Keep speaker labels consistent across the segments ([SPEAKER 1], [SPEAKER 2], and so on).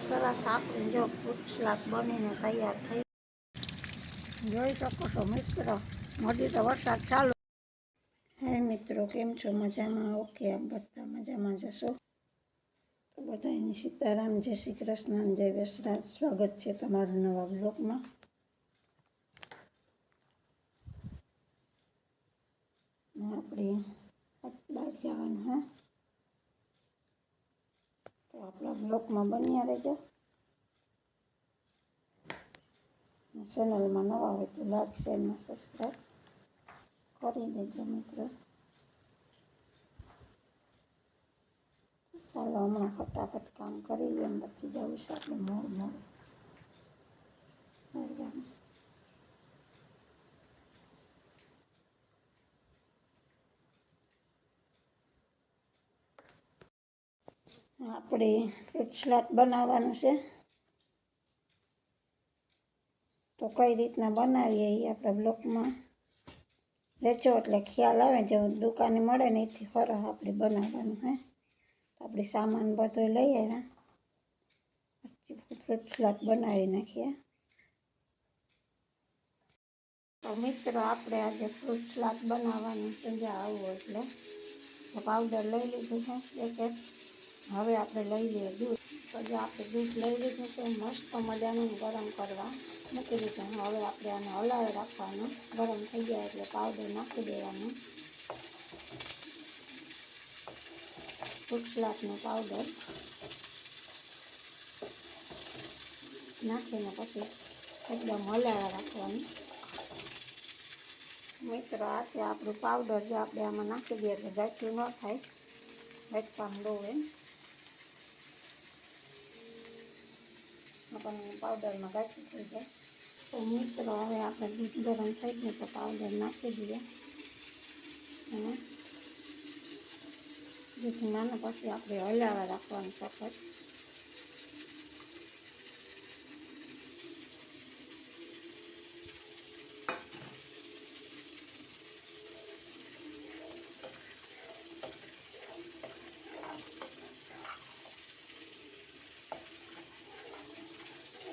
[SPEAKER 1] સરસ આપણું જો સલાડ બનીને તૈયાર થઈ જોઈ શકો છો મિત્રો મોદી તો વરસાદ ચાલુ. હે મિત્રો, કેમ છો? મજામાં? ઓકે, આપ બધા મજામાં જશો? તો બધાને સીતારામ, જય શ્રી કૃષ્ણ જય વસરાજ. સ્વાગત છે તમારા નવા બ્લોગમાં આપણે બહાર જવાનું, હા? આપણા બ્લોગમાં બન્યા રહેજો ચેનલમાં નવા હોય તો લાઈક શેર ને સબસ્ક્રાઈબ કરી દેજો મિત્રો ચાલો હમણાં ફટાફટ કામ કરી લઈએ ને પછી જવું છે આપણે મોડ મોડ આપણે ફ્રૂટ સલાડ બનાવવાનું છે. તો કઈ રીતના બનાવીએ એ આપણા બ્લોકમાં વેચો એટલે ખ્યાલ આવે જો દુકાને મળે ને એથી ફરક આપણે બનાવવાનું હે. તો આપણે સામાન બધો લઈ આવ્યા. પછી ફ્રૂટ સલાડ બનાવી નાખીએ. તો મિત્રો, આપણે આજે ફ્રૂટ સલાડ બનાવવાનું છે જે આવું એટલે. તો પાવડર લઈ લીધું છે, એક એક. હવે આપણે લઈ લઈએ દૂધ. તો જો આપણે દૂધ લઈ લીધું તો મસ્ત મજાનું ગરમ કરવા મૂકી દીધું. હવે આપણે આને હલાવે રાખવાનું. ગરમ થઈ જાય એટલે પાવડર નાખી દેવાનું. ફ્રૂટ સલાડનો પાવડર નાખીને પછી એકદમ હલાવે રાખવાનું. મિત્રો, આ છે આપણું પાવડર જો આપણે આમાં નાખી દઈએ એટલે ગાંઠિયું ન થાય. વેચવાનું ડોવે પણ પાવડરમાં ગાંઠી થઈ જાય. તો મિત્રો, હવે આપણે દૂધ ગરમ થઈ ગયું તો પાવડર નાખી દઈએ. અને દૂધ નાના પછી આપણે હલાવા રાખવાનું સખત.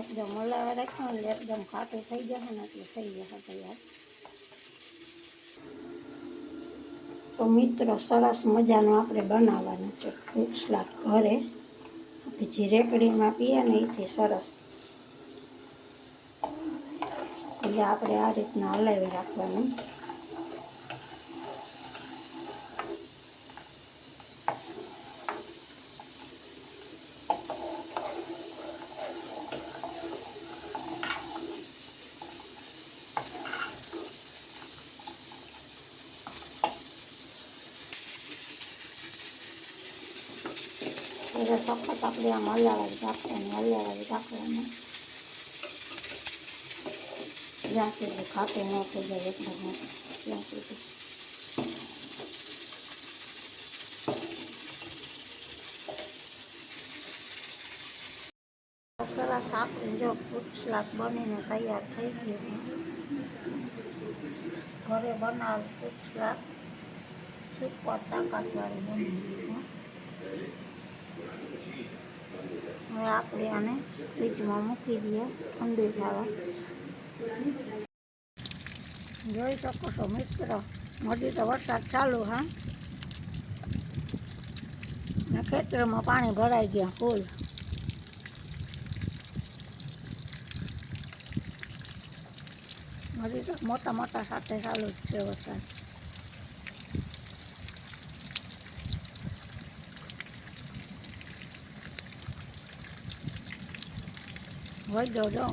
[SPEAKER 1] એકદમ હલાવા રાખવાનું એટલે એકદમ ખાટું થઈ જશે ને એટલે થઈ જશે તૈયાર. તો મિત્રો, સરસ મજાનું આપણે બનાવવાનું છે ફ્રૂટ સલાડ ઘરે જે રેકડીમાં પીએ ને એથી સરસ. એટલે આપણે આ રીતના હલાવી રાખવાનું. એટલે સખત આપણે આમ હલાવી રાખવાનું હલાવી રાખવાનું જ્યાં સુધી ખાતું ન થઈ જાય એકદમ ત્યાં સુધી સરસ આપણું જો ફ્રૂટ સલાડ બનીને તૈયાર થઈ ગયું ઘરે બનાવ ફ્રૂટ સલાડ સુપર તાકાતવાળું બની ગયું હવે આપણે આને ફ્રીજમાં મૂકી દઈએ ઠંડી થવા જોઈ શકો છો મિત્રો મોદી તો વરસાદ ચાલુ, હા? ને ખેતરમાં પાણી ભરાઈ ગયા, ફૂલ. મોટા મોટા સાથે ચાલુ જ છે વરસાદ. વધો જો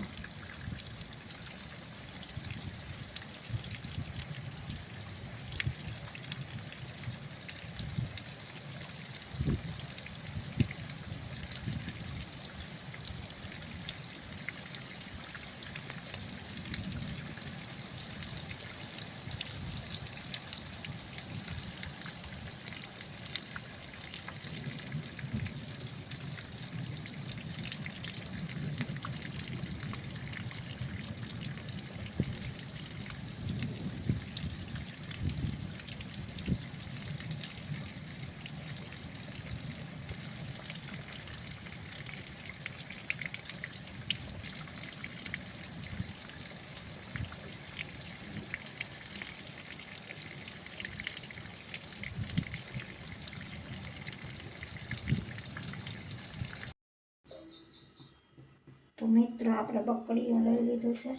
[SPEAKER 1] આપણે બકડીયું લઈ લીધું છે.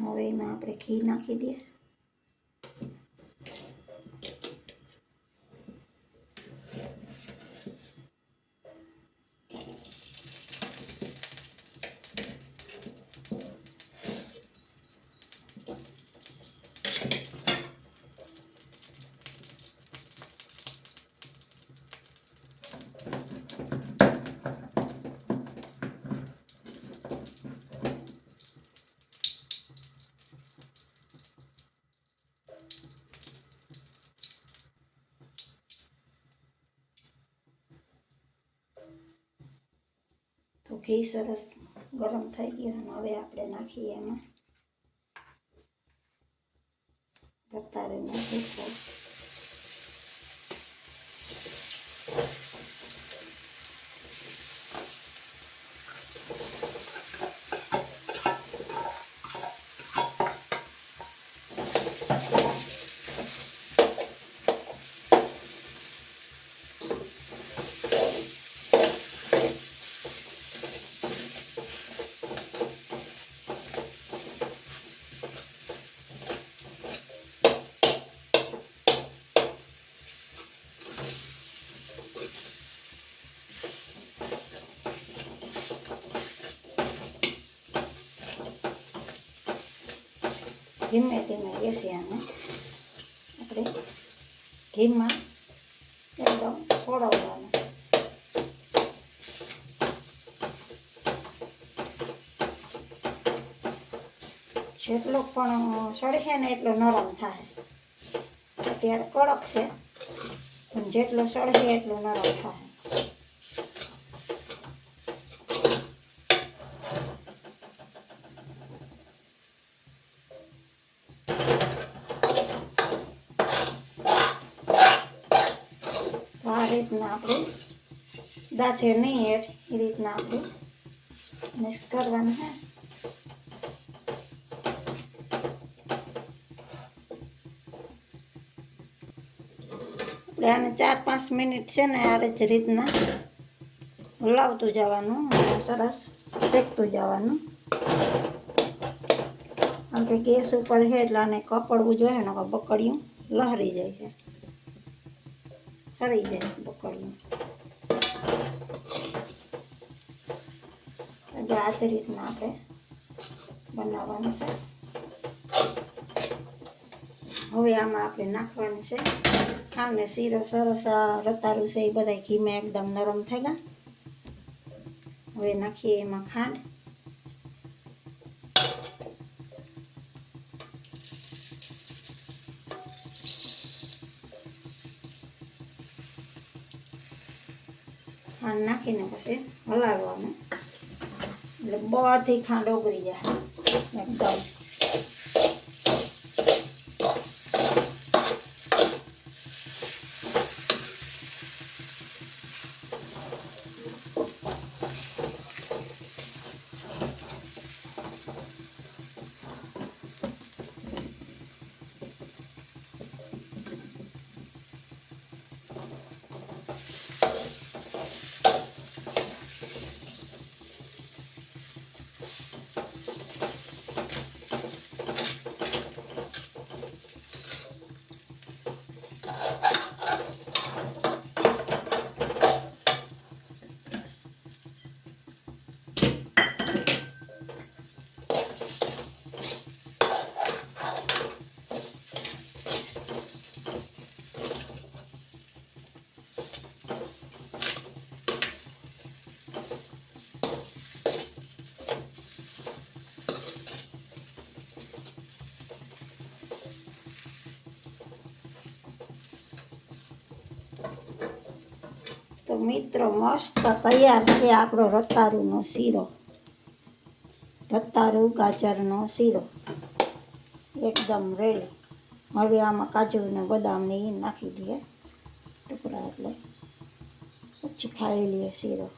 [SPEAKER 1] હવે એમાં આપણે ઘી નાખી દઈએ. તો ઘી સરસ ગરમ થઈ ગયું અને હવે આપણે નાખીએ એમાં. રતાળું ધીમે ધીમે બેસી આને આપણે ઘીમાં એકદમ છોડવવાનું જેટલો પણ સળશે ને એટલો નરમ થાય. અત્યારે કડક છે, પણ જેટલો સળશે એટલો નરમ થાય તો આ રીતના આપણે દાજે નહીં એ રીતના આપણે મિક્સ કરવાનું હે? આપણે આને ચાર પાંચ મિનિટ છે ને આ જ રીતના હલાવતું જવાનું, સરસ શેકતું જવાનું. કારણ કે ગેસ ઉપર છે એટલે આને કપડવું જોઈએ ને બકડિયું લહરી જાય છે. હરી જાય બકડિયું એટલે આ જ રીતના આપણે બનાવવાનું છે હવે આમાં આપણે નાખવાનું છે ખાંડને શીરો સરસ રતારું છે એ બધા ઘીમાં એકદમ નરમ થઈ ગયા હવે નાખીએ એમાં ખાંડ ખાંડ નાખીને પછી હલાવવાનું. એટલે બધી ખાંડ ઓગળી જાય. એકદમ. તો મિત્રો મસ્ત તૈયાર છે આપણો રતારુનો શીરો. રતારુ ગાજરનો શીરો. એકદમ રેડી હવે આમાં કાજુ ને બદામ એ નાખી દઈએ. ટુકડા એટલે. પછી ખાઈ લઈએ શીરો.